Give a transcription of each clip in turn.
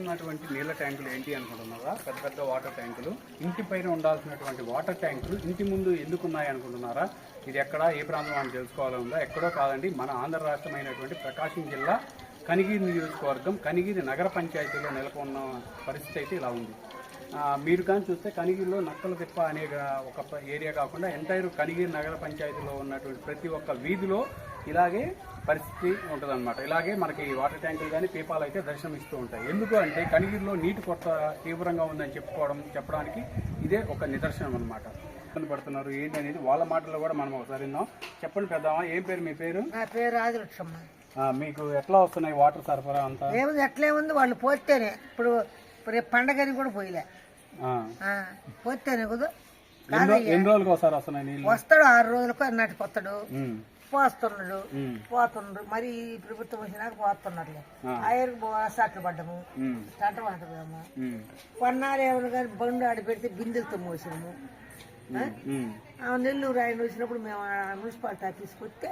ఉన్నటువంటి నీళ్ళ ట్యాంకులు ఏంటి అనుకుంటున్నారా పెద్ద పెద్ద వాటర్ ట్యాంకులు. ఇంటి పైన ఉండాల్సినటువంటి వాటర్ ట్యాంకులు ఇంటి ముందు ఎందుకు ఉన్నాయి అనుకుంటున్నారా? ఇది ఎక్కడ ఏ ప్రాంతం అని తెలుసుకోవాలని ఉందా? ఎక్కడో కాదండి మన ఆంధ్ర రాష్ట్రమైనటువంటి ప్రకాశం జిల్లా కనిగిరి నియోజకవర్గం కనిగిరి నగర పంచాయతీలో నెలకొన్న పరిస్థితి అయితే ఇలా ఉంది. మీరు కానీ చూస్తే కనిగిరిలో నక్కల తిప్ప అనే ఒక ఏరియా కాకుండా ఎంటైర్ కనిగిరి నగర పంచాయతీలో ఉన్నటువంటి ప్రతి ఒక్క వీధిలో ఇలాగే పరిస్థితి ఉంటుందన్నమాట. ఇలాగే మనకి వాటర్ ట్యాంకులు కానీ పీపాలు అయితే దర్శనమిస్తూ ఉంటాయి. ఎందుకు అంటే కనిగిరిలో నీటి కొరత తీవ్రంగా ఉందని చెప్పుకోవడం చెప్పడానికి ఇదే ఒక నిదర్శనం అనమాట ఇబ్బంది పడుతున్నారు ఏంటి అనేది వాళ్ళ మాటల్లో కూడా మనం ఒకసారి విన్నాం చెప్పండి పెద్దమ్మా ఏం పేరు మీ పేరు? నా పేరు ఆదిలక్ష్మ మీకు ఎట్లా వస్తున్నాయి వాటర్ సరఫరా అంతా? ఏముంది ఎట్లే ఉంది వాళ్ళు పోతేనే. ఇప్పుడు రేపు పండగని కూడా పోయిలే. పోతేనే కుదు. ఎన్ని రోజులకు ఒకసారి వస్తున్నాయి నీళ్ళు? వస్తాడు ఆరు రోజులకు అన్నట్టు కొత్తడు పోస్తున్నాడు. పోతుండ్రు మరి ప్రభుత్వం వచ్చినాక పోతున్నారులే ఆ. ఆయనకు సాట్లు పడ్డము. ఉమ్, టంట పడ్డము. కొన్నాళ్ళు ఏమైనా కానీ బండు ఆడి పెడితే బిందెలతో మోసినాము. ఆ? నెల్లూరు ఆయన వచ్చినప్పుడు మేము మున్సిపాలిటీ ఆఫీస్కి వస్తే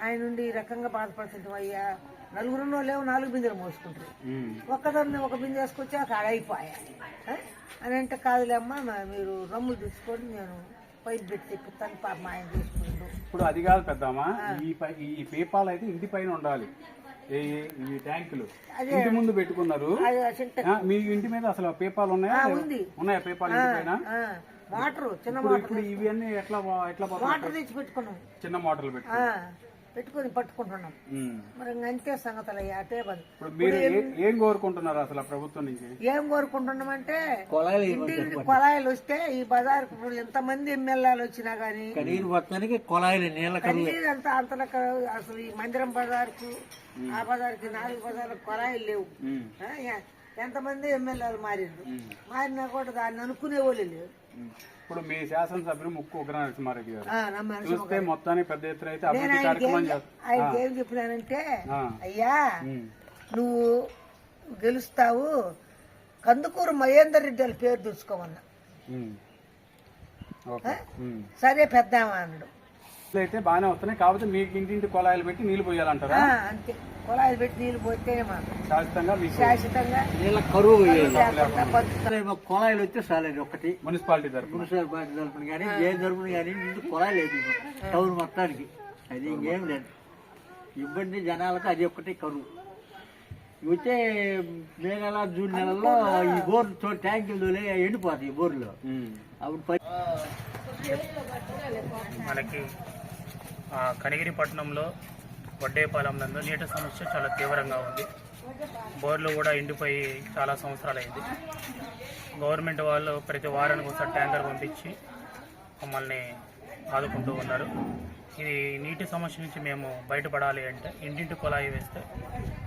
ఆయన నుండి ఈ రకంగా బాధపడుతుంటాం అయ్యా నలుగురున్నో లేవు నాలుగు బిందెలు మోసుకుంటారు. ఒక్కదాన్ని ఒక బిందె వేసుకొచ్చి అక్కడ అయిపోయా? అని అంటే కాదులేమ్మా మీరు రమ్ములు తీసుకొని నేను పైపు పెట్టి తెప్పిస్తాను పాప మా ఆయన తీసుకుంటాడు ఇప్పుడు అది కాదు పెద్దమ్మా ఈ ఈ పేపాలు అయితే ఇంటి పైన ఉండాలి. ఈ ఈ ట్యాంకులు. ఇంటి ముందు పెట్టుకున్నారు. మీ ఇంటి మీద అసలు పేపాలు ఉన్నాయా. ఉన్నాయా పేపాలు ఇంటి పైన? చిన్న ఇవన్నీ ఎట్లా ఎట్లా తెచ్చి పెట్టుకున్నాం. చిన్న మోటార్లు పెట్టి ఆ, పెట్టుకొని పట్టుకుంటున్నాం. మరి ఇంక అంతే సంగతులు అయ్యా అటే మీరు ఏ- కోరుకుంటున్నారు అసలు ప్రభుత్వం నుంచి? ఏం కోరుకుంటున్నామంటే ఇంటింటి కొలాయిలు వస్తే ఈ బజార్ ఇప్పుడు ఎంతమంది ఎమ్మెల్యేలు వచ్చినా గానీ కొలాయిలు నీళ్ళ అంత అంతలకు అసలు ఈ మందిరం బజార్కు ఆ బజార్కి నాలుగు బజార్లకు కొలాయిలు లేవు. ఎంతమంది ఎమ్మెల్యేలు మారిండ్రు మారినా కూడా దాన్ని అనుకునే వాళ్ళు ఉమ్. ఇప్పుడు మీ శాసనసభ్యులు ముక్కు ఉగ్ర నరసింహారెడ్డి గారు చూస్తే మొత్తానికి పెద్ద ఎత్తున అయితే అభివృద్ధి కార్యక్రమం ఆయనకి ఏం చెప్పినానంటే. అయ్యా. నువ్వు గెలుస్తావు. కందుకూరు మహేందర్ రెడ్డి వాళ్ళ పేరు తెచ్చుకోమన్నా ఉమ్. సరే పెద్దామా అన్నాడు. ఇట్లా అయితే బాగానే వస్తున్నాయి. కాకపోతే మీకు ఇంటింటి కొలాయిలు పెట్టి నీళ్ళు పోయాలంటారా? ఆ, అంతే. కుళాయిలు పెట్టి నీళ్ళు పోతేనే మాకు. శాశ్వతంగా మీకు శాశ్వతంగా నీళ్ళ కరువు. కొలాయిలు వచ్చే చాలేదు ఒకటి. మున్సిపాలిటీ తరఫున మున్సిపల్ బాధ్యత తరపున కానీ ఏ తరపున కానీ నిండు కొలాయిలు లేదు టౌన్ మొత్తానికి. అది ఇంకేం లేదు. ఇబ్బంది జనాలకు అది ఒక్కటే కరువు. వచ్చే మే నెల జూన్ నెలలో ఈ బోర్ తో- ట్యాంకులు తోలే ఎండిపోతాయి ఈ బోర్లు. అప్పుడు మనకి ఆ, వడ్డేపాలెం నందు నీటి సమస్య చాలా తీవ్రంగా ఉంది. బోర్లు కూడా ఎండిపోయి చాలా సంవత్సరాలైంది. గవర్నమెంట్ వాళ్ళు ప్రతి వారానికి ఒకసారి ట్యాంకర్ పంపించి మమ్మల్ని ఆదుకుంటూ ఉన్నారు. ఇది నీటి సమస్య నుంచి మేము బయటపడాలి అంటే ఇంటింటి కుళాయి వేస్తే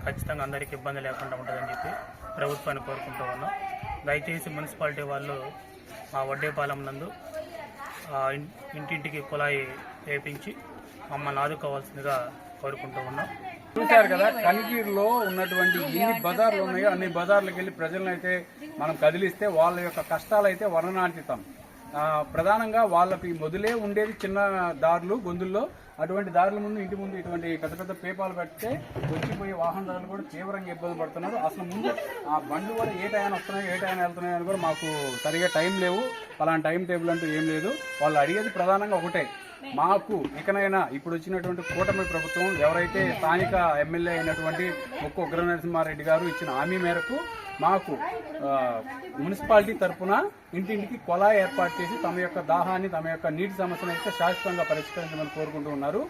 ఖచ్చితంగా అందరికీ ఇబ్బంది లేకుండా ఉంటుందని చెప్పి ప్రభుత్వాన్ని కోరుకుంటూ ఉన్నాం. దయచేసి మున్సిపాలిటీ వాళ్ళు మా వడ్డేపాలెం నందు ఇంటింటికి కుళాయి వేపించి మమ్మల్ని ఆదుకోవాల్సిందిగా కోరుకుంటూ ఉన్నాం. చూశారు కదా కనిగిరిలో ఉన్నటువంటి ఎన్ని బజార్లు ఉన్నాయో అన్ని బజార్లకు వెళ్ళి ప్రజలను అయితే మనం కదిలిస్తే వాళ్ళ యొక్క కష్టాలు అయితే వర్ణనాతీతం. ప్రధానంగా వాళ్ళకి మొదలే ఉండేది చిన్న దారులు గొంతుల్లో. అటువంటి దారుల ముందు ఇంటి ముందు ఇటువంటి పెద్ద పెద్ద పేపాలు పెడితే వచ్చిపోయే వాహనదారులు కూడా తీవ్రంగా ఇబ్బంది పడుతున్నారు. అసలు ముందు ఆ బండ్లు కూడా ఏ టైం వస్తున్నాయి ఏ టైం వెళ్తున్నాయి అని కూడా మాకు సరిగా టైం లేవు. అలాంటి టైం టేబుల్ అంటూ ఏం లేదు. వాళ్ళు అడిగేది ప్రధానంగా ఒకటే. మాకు ఇకనైనా ఇప్పుడు వచ్చినటువంటి కూటమి ప్రభుత్వం ఎవరైతే స్థానిక ఎమ్మెల్యే అయినటువంటి ఒక్క ఉగ్ర నరసింహారెడ్డి గారు ఇచ్చిన హామీ మేరకు మాకు మున్సిపాలిటీ తరఫున ఇంటింటికి కొలాయి ఏర్పాటు చేసి తమ యొక్క దాహాన్ని తమ యొక్క నీటి సమస్యను అయితే శాశ్వతంగా పరిష్కరించమని కోరుకుంటూ ఉన్నారు.